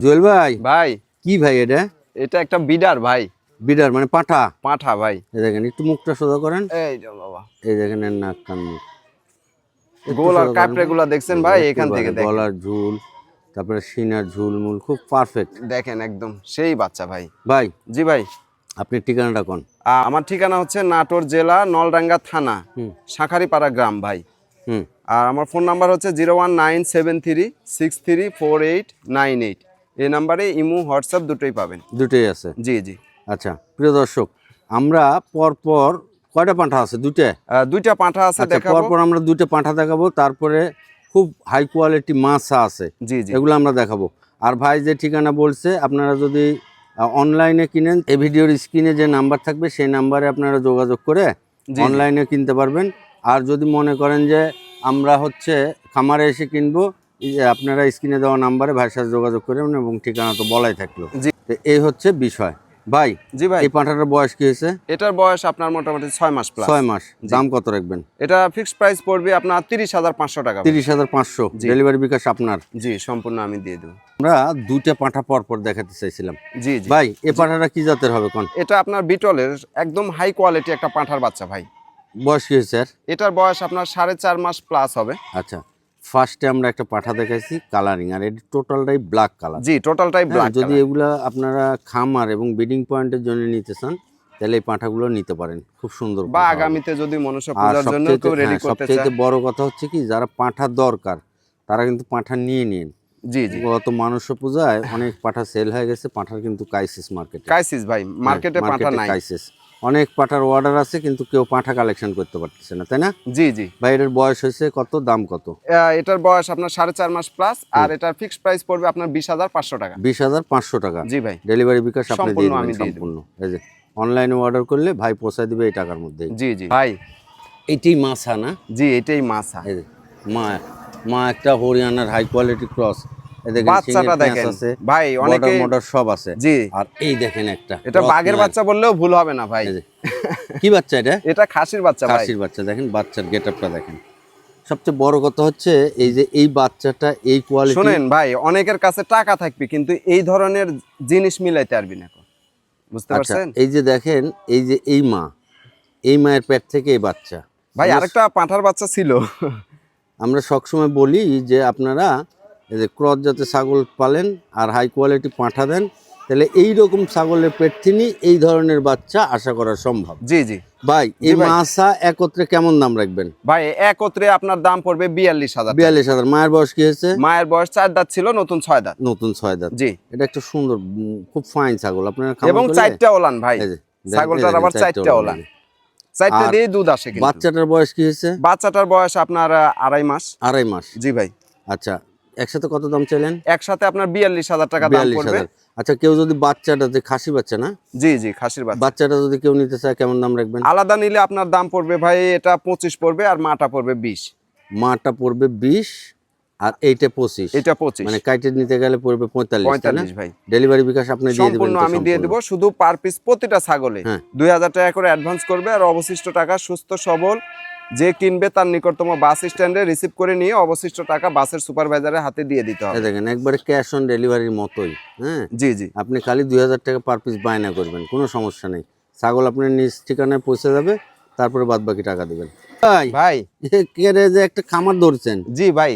জুয়েল ভাই? ভাই। কি ভাই এটা? এটা একটা বিডার ভাই। বিডার মানে পাঠা? পাঠা ভাই। এই দেখেন একটু মুখটা সোজা করেন। এই যে বাবা। এই দেখেন এর নাক কান মুখ। গোল আর দেখছেন ভাই এখান থেকে দেখেন। গলার ঝুল তারপরে সিনার ঝুল মূল খুব পারফেক্ট দেখেন একদম সেই বাচ্চা ভাই। ভাই জি ভাই। আপনি ঠিকানাটা কোন? আমার ঠিকানা হচ্ছে নাটোর জেলা নলডাঙ্গা থানা শাঁখারিপাড়া গ্রাম ভাই। হুম। আর আমার ফোন নাম্বার হচ্ছে zero one nine seven three six three four eight nine eight. এই নাম্বারে ইমু হোয়াটসঅ্যাপ দুটোই পাবেন। দুটোই আছে? জি জি। আচ্ছা প্রিয় দর্শক আমরা পর পর কয়টা পাঁঠা আছে? দুইটা? দুইটা পাঁঠা আছে আচ্ছা দেখাবো। পর পর আমরা দুইটা পাঁঠা দেখাবো। তারপরে খুব হাই কোয়ালিটি মাছা আছে। জি জি। এগুলো আমরা দেখাবো। আর ভাই যে ঠিকানা বলছে আপনারা যদি অনলাইনে কিনেন এই ভিডিওর স্ক্রিনে যে নাম্বার থাকবে সেই নাম্বারে আপনারা যোগাযোগ করে অনলাইনে কিনতে পারবেন। আর যদি মনে করেন যে আমরা হচ্ছে খামারে এসে কিনবো আপনারা স্ক্রিনে দেওয়া নাম্বারে ভাইয়ের সাথে যোগাযোগ করবেন এবং ঠিকানা তো বলাই থাকল। জি। তো এই হচ্ছে বিষয়। ভাই জি ভাই। এই পাঁঠাটার বয়স কি হয়েছে? এটার বয়স আপনার মোটামুটি ছয় মাস প্লাস ছয় মাস। দাম কত রাখবেন? এটা ফিক্সড প্রাইস পড়বে আপনার তিরিশ হাজার পাঁচশো টাকা। তিরিশ হাজার পাঁচশো। ডেলিভারি বিকাশ আপনার? জি সম্পূর্ণ আমি দিয়ে দেবো। আমরা দুইটা পাঁঠা পর পর দেখাতে চাইছিলাম। জি জি। ভাই এ পাঁঠাটা কি জাতের হবে কোন? এটা আপনার বিটলের একদম হাই কোয়ালিটি একটা পাঁঠার বাচ্চা ভাই। বয়স কি হয়েছে এটার বয়স আপনার সাড়ে চার মাস প্লাস হবে। আচ্ছা। ফার্স্টে আমরা একটা পাঠা দেখাইছি কালারিং আর এটি টোটালটাই ব্ল্যাক কালার জি টোটালটাই ব্ল্যাক যদি এগুলা আপনারা খামার এবং ব্রিডিং পয়েন্টের জন্য নিতে চান তাহলে এই পাঁঠাগুলো নিতে পারেন খুব সুন্দর বা আগামীতে যদি আর পূজার জন্য কেউ রেডি করতে চায়। সবচেয়ে বড় কথা হচ্ছে কি যারা পাঁঠা দরকার তারা কিন্তু পাঁঠা নিয়ে নিন। জি জি। গত মানুষ পূজায় অনেক পাঠা সেল হয়ে গেছে পাঠার কিন্তু কাইসিস মার্কেট কাইসিস ভাই মার্কেটে পাঁঠা নাই। কাইসিস অনেক পাঠার অর্ডার আছে কিন্তু কেউ পাঠা কালেকশন করতে পারতেছে না তাই না? জি জি। ভাই এটার বয়স হয়েছে কত দাম কত? এটার বয়স আপনার সাড়ে চার মাস প্লাস আর এটার ফিক্সড প্রাইস পড়বে আপনার বিশ হাজার পাঁচশো টাকা। বিশ হাজার পাঁচশো টাকা। জি ভাই। ডেলিভারি বিকাশ আপনি দিয়ে দেবেন সম্পূর্ণ। এই যে অনলাইনে অর্ডার করলে ভাই পৌঁছায় দিবে এই টাকার মধ্যে। জি জি। ভাই। এটাই মাছা না? জি এটাই মাছা। এই যে, মা মা একটা হরিয়ানার হাই কোয়ালিটি ক্রস বাচ্চাটা দেখেন। ভাই অনেকে মোটর সব আছে। জি। আর এই দেখেন একটা এটা বাঘের বাচ্চা বললেও ভুল হবে না ভাই। কি বাচ্চা এটা? এটা খাসির বাচ্চা খাসির বাচ্চা দেখেন বাচ্চার গেটআপটা দেখেন। সবচেয়ে বড় কথা হচ্ছে এই যে এই বাচ্চাটা এই কোয়ালিটি শোনেন ভাই অনেকের কাছে টাকা থাকবে কিন্তু এই ধরনের জিনিস মিলাইতে পারবি না বুঝতে আচ্ছা পারছেন? এই যে দেখেন এই যে এই মা এই মায়ের পেট থেকে এই বাচ্চা। ভাই আরেকটা পাঁঠার বাচ্চা ছিল। আমরা সবসময় বলি যে আপনারা এই যে ক্রস জাতের ছাগল পালেন আর হাই কোয়ালিটি পাঁঠা দেন তাহলে এই রকম ছাগলের পেট থেকে এই ধরনের বাচ্চা আশা করা সম্ভব। জি জি। ভাই এই। মাছা একত্রে কেমন দাম রাখবেন? ভাই একত্রে আপনার দাম পড়বে বিয়াল্লিশ হাজার বিয়াল্লিশ হাজার। মায়ের বয়স কি হয়েছে? মায়ের বয়স চার দাঁত ছিল নতুন ছয় দাঁত। নতুন ছয় দাঁত। জি। এটা একটা সুন্দর খুব ফাইন ছাগল। আপনার এবং চারটা ওলান ভাই। ছাগলটার আবার চারটা ওলান। ওলান। চারটা দিয়ে দুধ আসে বাচ্চাটার বয়স কি হয়েছে? বাচ্চাটার বয়স আপনার আড়াই মাস। আড়াই মাস। জি ভাই। আচ্ছা একসাথে কত দাম চাইলেন? একসাথে আপনার বিয়াল্লিশ হাজার টাকা দাম পড়বে। আচ্ছা কেউ যদি বাচ্চাটা যে খাসি বাচ্চা না? জি জি খাসির বাচ্চা। বাচ্চাটা যদি কেউ নিতে চায় কেমন দাম রাখবেন? আলাদা নিলে আপনার দাম পড়বে ভাই এটা পঁচিশ পড়বে আর মাটা পড়বে বিশ। মাটা পড়বে বিশ আর এইটা পঁচিশ। এটা পঁচিশ। মানে কাইটে নিতে গেলে পড়বে পঁয়তাল্লিশ পঁয়তাল্লিশ ভাই। ডেলিভারি বিকাশ আপনি দিয়ে দিবেন আমি দিয়ে দেবো শুধু পার পিস প্রতিটা ছাগলে। হ্যাঁ। দুই হাজার টাকা করে অ্যাডভান্স করবে আর অবশিষ্ট টাকা সুস্থ সবল যে কিনবে তার নিকটতম বাস স্ট্যান্ডে রিসিভ করে নিয়ে অবশিষ্ট টাকা বাসের সুপারভাইজারের হাতে দিয়ে দিতে হবে। দেখেন একবারে ক্যাশ অন ডেলিভারির মতোই হ্যাঁ? জি জি। আপনি খালি দুই হাজার টাকা পার পিস বায়না করবেন কোনো সমস্যা নেই। ছাগল আপনার নিজ ঠিকানায় পৌঁছে যাবে তারপরে বাদ বাকি টাকা দেবেন। ভাই ভাই। যে একটা খামার ধরছেন? জি ভাই।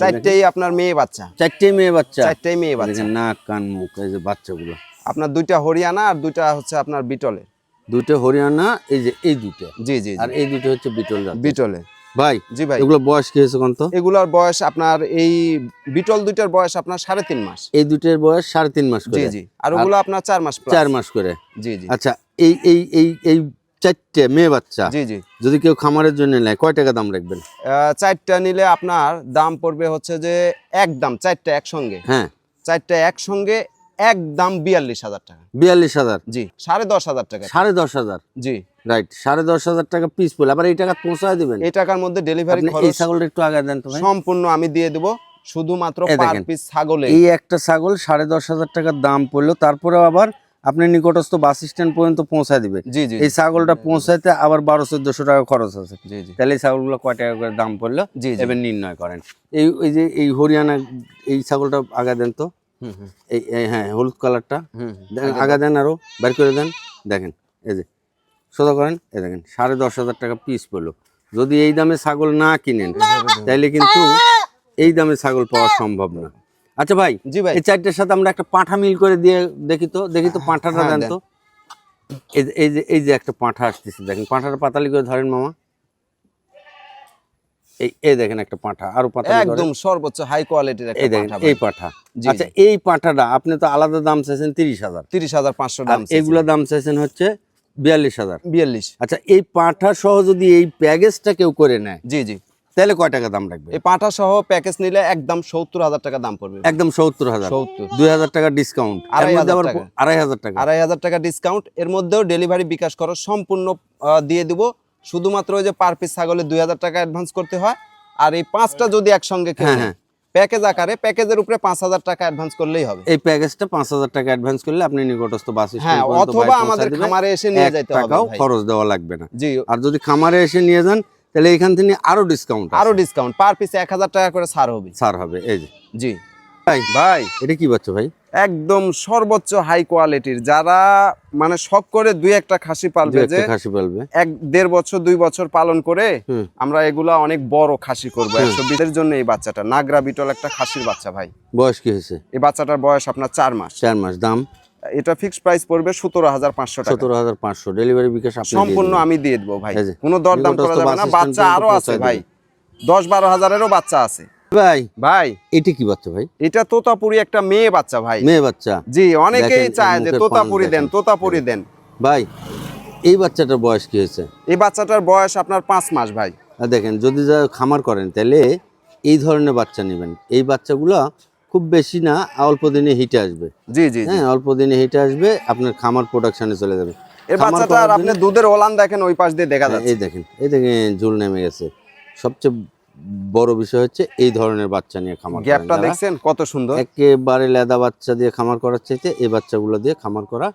চারটেই আপনার মেয়ে বাচ্চা। চারটে মেয়ে বাচ্চা। চারটেই মেয়ে বাচ্চা। নাক কান মুখ এই যে বাচ্চাগুলো। আপনার দুইটা হরিয়ানা আর দুইটা হচ্ছে আপনার বিটলে দুটো হরিয়ানা এই যে এই দুটো। জি জি আর এই দুটো হচ্ছে বিটল বিটলে। ভাই জি ভাই। এগুলো বয়স কি হয়েছে কোন তো? এগুলোর বয়স আপনার এই বিটল দুইটার বয়স আপনার সাড়ে তিন মাস। এই দুটোর বয়স সাড়ে তিন মাস জি করে। জি। আর ওগুলো আপনার চার মাস চার মাস করে। জি জি। আচ্ছা এই এই এই এই চারটে মেয়ে বাচ্চা জি জি। যদি কেউ খামারের জন্য নেয় কয় টাকা দাম রাখবেন? আহ, চারটা নিলে আপনার দাম পড়বে হচ্ছে যে একদম চারটা একসঙ্গে। হ্যাঁ। চারটা একসঙ্গে একদম বিয়াল্লিশ হাজার টাকা। বিয়াল্লিশ হাজার? জি সাড়ে দশ হাজার টাকা। সাড়ে দশ হাজার? জি। রাইট সাড়ে দশ হাজার টাকা পিস পড়লে আবার এই টাকা পৌঁছায় দিবেন? এই টাকার মধ্যে ডেলিভারি এই ছাগলটা একটু আগে দেন সম্পূর্ণ আমি দিয়ে দেবো শুধুমাত্র পার পিস ছাগলে। এই একটা ছাগল সাড়ে দশ হাজার টাকার দাম পড়ল তারপরেও আবার আপনি নিকটস্থ বাস স্ট্যান্ড পর্যন্ত পৌঁছায় দিবে জি জি এই ছাগলটা পৌঁছাইতে আবার বারো চোদ্দশো টাকা খরচ আছে। জি জি। তাহলে এই ছাগলগুলো কয় টাকা করে দাম পড়ল? জি এবার নির্ণয় করেন। এই এই যে এই হরিয়ানা এই ছাগলটা আগে দেন তো। এই এই হ্যাঁ হলুদ কালারটা। আগা দেন আরও বের করে দেন। দেখেন এই যে সোজা করেন এই দেখেন সাড়ে দশ হাজার টাকা পিস পেল যদি এই দামে ছাগল না কিনেন তাইলে কিন্তু এই দামে ছাগল পাওয়া সম্ভব না। আচ্ছা ভাই জি ভাই। এই চারটের সাথে আমরা একটা পাঁঠা মিল করে দিয়ে দেখি তো দেখি তো পাঁঠাটা হ্যাঁ, দেন। তো। এই যে- এই যে এই যে একটা পাঁঠা আসতেছে দেখেন পাঁঠাটা পাতালি করে ধরেন মামা। এই এই দেখেন একটা পাঁঠা আরও করেন। একদম সর্বোচ্চ হাই কোয়ালিটির একটা পাঠা এই পাঁঠা। আচ্ছা এই পাঁঠাটা আপনি তো আলাদা দাম চাইছেন তিরিশ হাজার। তিরিশ হাজার পাঁচশো দাম এগুলো দাম চাইছেন হচ্ছে বিয়াল্লিশ হাজার। বিয়াল্লিশ। আচ্ছা এই পাঁঠা সহ যদি এই প্যাকেজটা কেউ করে নেয় জি জি। তাহলে কয় টাকা দাম রাখবে? এই পাঠা সহ প্যাকেজ নিলে একদম সত্তর হাজার টাকা দাম পড়বে একদম সত্তর হাজার। সত্তর। দুই হাজার টাকা ডিসকাউন্ট আড়াই হাজার টাকা। আড়াই হাজার টাকা। আড়াই হাজার টাকা ডিসকাউন্ট এর মধ্যেও ডেলিভারি বিকাশ করো সম্পূর্ণ দিয়ে দিব শুধুমাত্র ওই যে পার পিস ছাগলে দুই হাজার টাকা অ্যাডভান্স করতে হয় আর এই পাঁচটা যদি একসঙ্গে হ্যাঁ, হ্যাঁ। প্যাকেজ আকারে প্যাকেজের উপরে পাঁচ হাজার টাকা অ্যাডভান্স করলেই হবে। এই প্যাকেজটা পাঁচ হাজার টাকা অ্যাডভান্স করলে আপনি নিকটস্থ বাস হ্যাঁ অথবা আমাদের খামারে এসে নিয়ে যেতে হবে টাকাও খরচ দেওয়া লাগবে না। জি। আর যদি খামারে এসে নিয়ে যান তাহলে এখান থেকে আরও ডিসকাউন্ট আরও ডিসকাউন্ট পার পিস এক হাজার টাকা করে ছাড় হবে। ছাড় হবে এই যে। জি। ভাই ভাই এটা কি বাচ্চা ভাই? একদম সর্বোচ্চ হাই কোয়ালিটির যারা মানে শখ করে দুই একটা খাসি পালবে যে খাসি পালবে। এক দেড় বছর দুই বছর পালন করে আমরা এগুলা অনেক বড় খাসি করব। একশো বিশের জন্য এই বাচ্চাটা। নাগরা বিটল একটা খাসির বাচ্চা ভাই। বয়স কি হয়েছে? এই বাচ্চাটার বয়স আপনার চার মাস। চার মাস। দাম? এটা ফিক্সড প্রাইস পড়বে সতেরো হাজার পাঁচশো সতেরো হাজার পাঁচশো। ডেলিভারি বিকাশ সম্পূর্ণ আমি দিয়ে দেবো ভাই। কোনো দরদাম করা যাবে না। বাচ্চা আরও আছে ভাই। দশ বারো হাজারেরও বাচ্চা আছে। ভাই ভাই। এটা কি বাচ্চা ভাই? এটা তোতাপুরি একটা মেয়ে বাচ্চা ভাই। মেয়ে বাচ্চা। জি অনেকেই চায় যে তোতাপুরি দেন তোতাপুরি দেন। ভাই এই বাচ্চাটার বয়স কি হয়েছে? এই বাচ্চাটার বয়স আপনার পাঁচ মাস ভাই। দেখেন যদি যা খামার করেন তাহলে এই ধরনের বাচ্চা নেবেন। এই বাচ্চাগুলো খুব বেশি না অল্প দিনে হিটে আসবে। জি জি হ্যাঁ অল্প দিনে হিটে আসবে আপনার খামার প্রোডাকশনে চলে যাবে। এই বাচ্চাটা আর আপনি দুধের ওলান দেখেন ওই পাশ দিয়ে দেখা হ্যাঁ, যাচ্ছে। এই দেখেন এই দেখেন ঝুল নেমে গেছে। সবচেয়ে বড় বিষয় হচ্ছে এই ধরনের বাচ্চা নিয়ে খামার গ্যাপটা দেখছেন কত সুন্দর। একেবারে লেদা বাচ্চা দিয়ে খামার করার চাইতে এই বাচ্চাগুলো দিয়ে খামার করা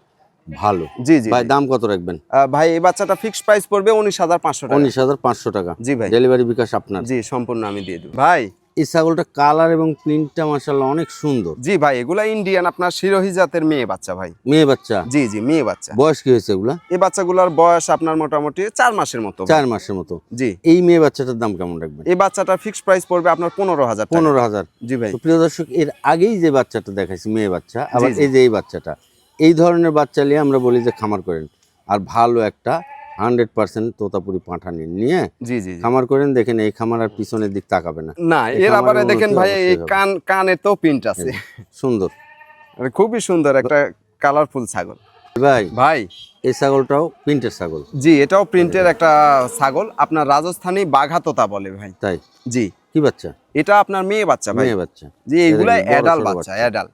ভালো। জি জি ভাই দাম কত রাখবেন? ভাই এই বাচ্চাটা ফিক্স প্রাইস পড়বে উনিশ হাজার পাঁচশো টাকা। উনিশ হাজার পাঁচশো টাকা। জি ভাই। ডেলিভারি বিকাশ আপনার। জি সম্পূর্ণ আমি দিয়ে দেবো। ভাই এই ছাগলটা কালার এবং প্রিন্টটা মাসাল্লাহ অনেক সুন্দর। জি ভাই এগুলা ইন্ডিয়ান আপনার শিরোহী জাতের মেয়ে বাচ্চা ভাই। মেয়ে বাচ্চা? জি জি মেয়ে বাচ্চা। বয়স কি হয়েছে এগুলা? এই বাচ্চাগুলোর বয়স আপনার মোটামুটি চার মাসের মতো চার মাসের মতো। জি। এই মেয়ে বাচ্চাটার দাম কেমন রাখবেন? এই বাচ্চাটা ফিক্সড প্রাইস পড়বে আপনার পনেরো হাজার পনেরো হাজার। জি ভাই। প্রিয় দর্শক এর আগেই যে বাচ্চাটা দেখাইছি মেয়ে বাচ্চা আবার এই যে এই বাচ্চাটা এই ধরনের বাচ্চা নিয়ে আমরা বলি যে খামার করেন। আর ভালো একটা হান্ড্রেড পার্সেন্ট তোতাপুরি পাঁঠা নিন নিয়ে জি জি। খামার করেন দেখেন এই খামার আর পিছনের দিক তাকাবে না। না এর আবার দেখেন ভাই এই কান কানে তো প্রিন্ট আছে। সুন্দর। মানে খুবই সুন্দর একটা কালারফুল ছাগল। ভাই ভাই। এই ছাগলটাও প্রিন্টের ছাগল। জি এটাও প্রিন্টের একটা ছাগল। আপনার রাজস্থানী বাঘা তোতা বলে ভাই। তাই? জি। কি বাচ্চা? এটা আপনার মেয়ে বাচ্চা ভাই। মেয়ে বাচ্চা। জি এগুলা অ্যাডাল বাচ্চা বাচ্চা। অ্যাডাল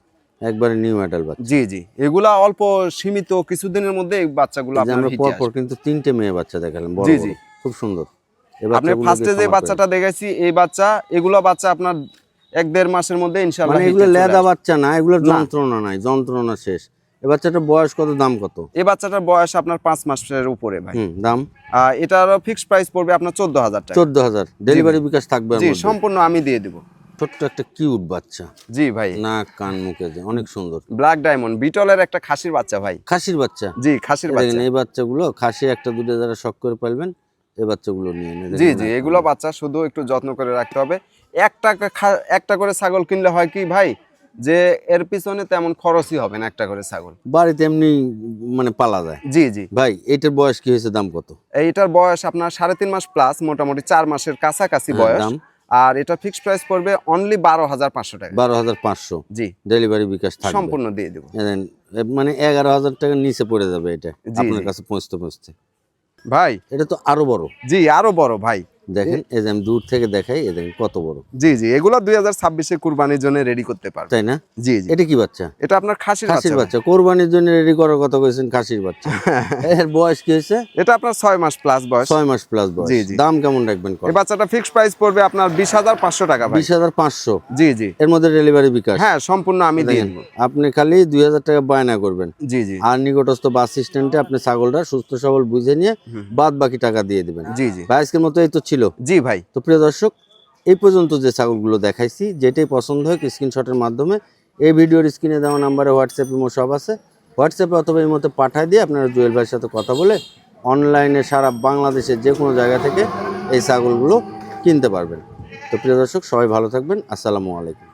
একবারে নিউ অ্যাডাল বাচ্চা। জি জি। এগুলা অল্প সীমিত কিছুদিনের মধ্যে এই বাচ্চাগুলো আমরা হিটে পর পর কিন্তু তিনটে মেয়ে বাচ্চা দেখালাম জি, জি। খুব সুন্দর। আপনি ফার্স্টে যে বাচ্চাটা দেখাইছি এই বাচ্চা এগুলো বাচ্চা আপনার এক দেড় মাসের মধ্যে ইনশাল্লাহ মানে এগুলো লেদা বাচ্চা না এগুলো যন্ত্রণা নাই যন্ত্রণা শেষ। এই বাচ্চাটার বয়স কত দাম কত? এই বাচ্চাটার বয়স আপনার পাঁচ মাসের উপরে ভাই। দাম? এটার ফিক্সড প্রাইস পড়বে আপনার চোদ্দ হাজার টাকা। চোদ্দ হাজার। ডেলিভারি বিকাশ থাকবে সম্পূর্ণ আমি দিয়ে দিব। ছোট্ট একটা কিউট বাচ্চা। জি ভাই। নাক কান মুখে যে অনেক সুন্দর। ব্ল্যাক ডায়মন্ড বিটলের একটা খাসির বাচ্চা ভাই। খাসির বাচ্চা? জি খাসির বাচ্চা। এই বাচ্চাগুলো খাসি একটা দুটো যারা শখ করে পালবেন এই বাচ্চাগুলো নিয়ে নিন। জি জি এগুলো বাচ্চা শুধু একটু যত্ন করে রাখতে হবে। একটা একটা করে ছাগল কিনলে হয় কি ভাই যে এর পিছনে তেমন খরচই হবে না একটা করে ছাগল। বাড়িতে এমনি মানে পালা যায়। জি জি। ভাই এটার বয়স কি হয়েছে দাম কত? এইটার বয়স আপনার সাড়ে তিন মাস প্লাস মোটামুটি চার মাসের কাছাকাছি হ্যাঁ, বয়স। আর এটা ফিক্সড প্রাইস পড়বে অনলি বারো হাজার পাঁচশো টাকা। বারো হাজার পাঁচশো। জি। ডেলিভারি বিকাশ সম্পূর্ণ দিয়ে দেবো। মানে এগারো হাজার টাকার নিচে পড়ে যাবে এটা। আপনার কাছে পৌঁছতে পৌঁছতে। ভাই। এটা তো আরও বড়। জি আরও বড় ভাই। দেখেন এই যে আমি দূর থেকে দেখাই এই দেখেন কত বড়। জি জি এগুলো দুই হাজার ছাব্বিশে কুরবানির জন্য রেডি করতে পারবে। তাই না? জি জি। এটা কি বাচ্চা? এটা আপনার খাসির খাসির বাচ্চা। কোরবানির জন্য রেডি করার কথা কইছেন খাসির বাচ্চা। এর বয়স কি হয়েছে এটা আপনার ছয় মাস প্লাস বয়স। ছয় মাস প্লাস বয়স। জি, জি। দাম কেমন রাখবেন এই বাচ্চাটা ফিক্সড প্রাইস পড়বে আপনার বিশ হাজার পাঁচশো টাকা বিশ হাজার পাঁচশো। জি জি। এর মধ্যে ডেলিভারি বিকাশ। হ্যাঁ সম্পূর্ণ আমি দিয়ে আপনি খালি দুই হাজার টাকা বায়না করবেন। জি জি। আর নিকটস্থ বাস স্ট্যান্ডে আপনি ছাগলটা সুস্থ সবল বুঝে নিয়ে বাদ বাকি টাকা দিয়ে দিবেন। জি জি। আজকের মতো এই তো ছিল? জি ভাই। তো প্রিয় দর্শক, এই পর্যন্ত যে ছাগলগুলো দেখাইছি, যেটাই পছন্দ হয় স্ক্রিনশটের মাধ্যমে, এই ভিডিওর স্ক্রিনে দেওয়া নাম্বারে হোয়াটসঅ্যাপ ইমো সব আছে। হোয়াটসঅ্যাপে অথবা এই মতো পাঠায় দিয়ে আপনারা জুয়েল ভাইয়ের সাথে কথা বলে অনলাইনে সারা বাংলাদেশের যে কোনো জায়গা থেকে এই ছাগলগুলো কিনতে পারবেন। তো প্রিয় দর্শক, সবাই ভালো থাকবেন। আসসালামু আলাইকুম।